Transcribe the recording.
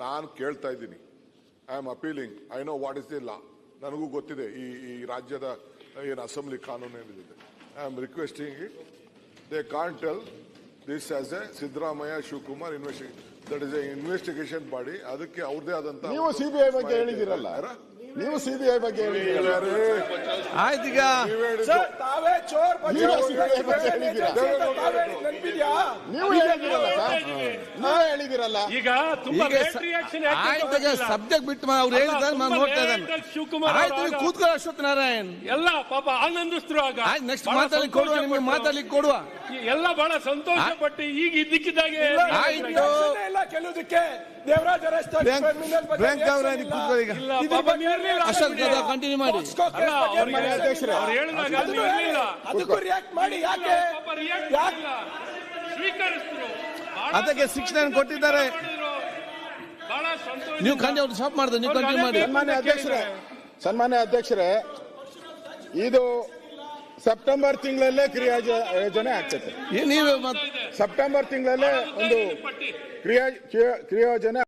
ನಾನು ಕೇಳ್ತಾ ಇದ್ದೀನಿ. I am appealing I know what is the law ನನಗೂ ಗೊತ್ತಿದೆ ಈ ಈ ರಾಜ್ಯದ ಏನು ಅಸೆಂಬ್ಲಿ ಕಾನೂನು ಏನಿದೆ. I am requesting it they cancel this as a Siddaramaiah Shivakumar investigation that is a investigation body ಅದಕ್ಕೆ ಅವ್ರದೇ ಆದಂತ ನೀವು ಸಿಬಿಐ ಬಗ್ಗೆ ಹೇಳಿದಿರಲ್ಲ ನೀವು ಸಿಬಿಐ ಬಗ್ಗೆ ಹೇಳಿದಿರಲ್ಲ ಆಯ್ತೀಗ ತಾವೇ ಚೋರ್ ಸಿಬಿಐ ಬಗ್ಗೆ ನೀವು ಹೇಳಿದಿರಲ್ಲ ಹೇಳಿದಿರಲ್ಲ. ಈಗ ತುಂಬಾ ಸಬ್ಜೆಕ್ಟ್ ಬಿಟ್ಟು ಅವ್ರು ಹೇಳಿದ್ದಾರೆ ನಾನು ನೋಡ್ತಾ ಇದ್ದಾನೆ. ಶಿವಕುಮಾರ್ ಆಯ್ತು ನೀವು ಕೂತ್ಕೊಳ್ಳೋ ಅಶ್ವಥ್ ನಾರಾಯಣ್. ಎಲ್ಲ ಪಾಪ ಆನಂದಿಸ್ತರು ಆಗ. ಆಯ್ತು ನೆಕ್ಸ್ಟ್ ಮಾತಾಡ್ಲಿಕ್ಕೆ ಕೊಡುವ ನಿಮ್ಗೆ ಮಾತಾಡ್ಲಿಕ್ಕೆ ಕೊಡುವ. ಎಲ್ಲ ಬಹಳ ಸಂತೋಷ ಪಟ್ಟು ಈಗ ಇದ್ದಕ್ಕಿದ್ದಾಗೆ ಆಯ್ತು. ಇಲ್ಲ ಕೆಲವುದಕ್ಕೆ ದೇವರಾಜ ಅರೆಸ್ಟ್ ಬ್ಯಾಂಕ್ ಅವರ ಕೂತ್ಕೊಳ್ಳಿ ಈಗ. ಕಂಟಿನ್ಯೂ ಮಾಡಿ. ಅವ್ರು ಹೇಳಿದಾಗ ಅದಕ್ಕೂ ರಿಯಾಕ್ಟ್ ಮಾಡಿ. ಯಾಕೆ? ಯಾಕೆ ಅದಕ್ಕೆ ಶಿಕ್ಷಣ ಕೊಟ್ಟಿದ್ದಾರೆ? ನೀವು ಖಂಡಿ ಅವ್ರು ಸ್ಟಾಪ್ ಮಾಡಿದ್ರೆ ನೀವು ಕಂಟಿನ್ಯೂ ಮಾಡಿ. ಸನ್ಮಾನ್ಯ ಅಧ್ಯಕ್ಷರೇ ಸನ್ಮಾನ್ಯ ಅಧ್ಯಕ್ಷರೇ ಇದು ಸೆಪ್ಟೆಂಬರ್ ತಿಂಗಳಲ್ಲೇ ಕ್ರಿಯಾ ಯೋಜನೆ ಆಗ್ತೈತೆ. ನೀವು ಸೆಪ್ಟೆಂಬರ್ ತಿಂಗಳಲ್ಲೇ ಒಂದು ಕ್ರಿಯಾ- ಕ್ರಿಯೋಜನೆ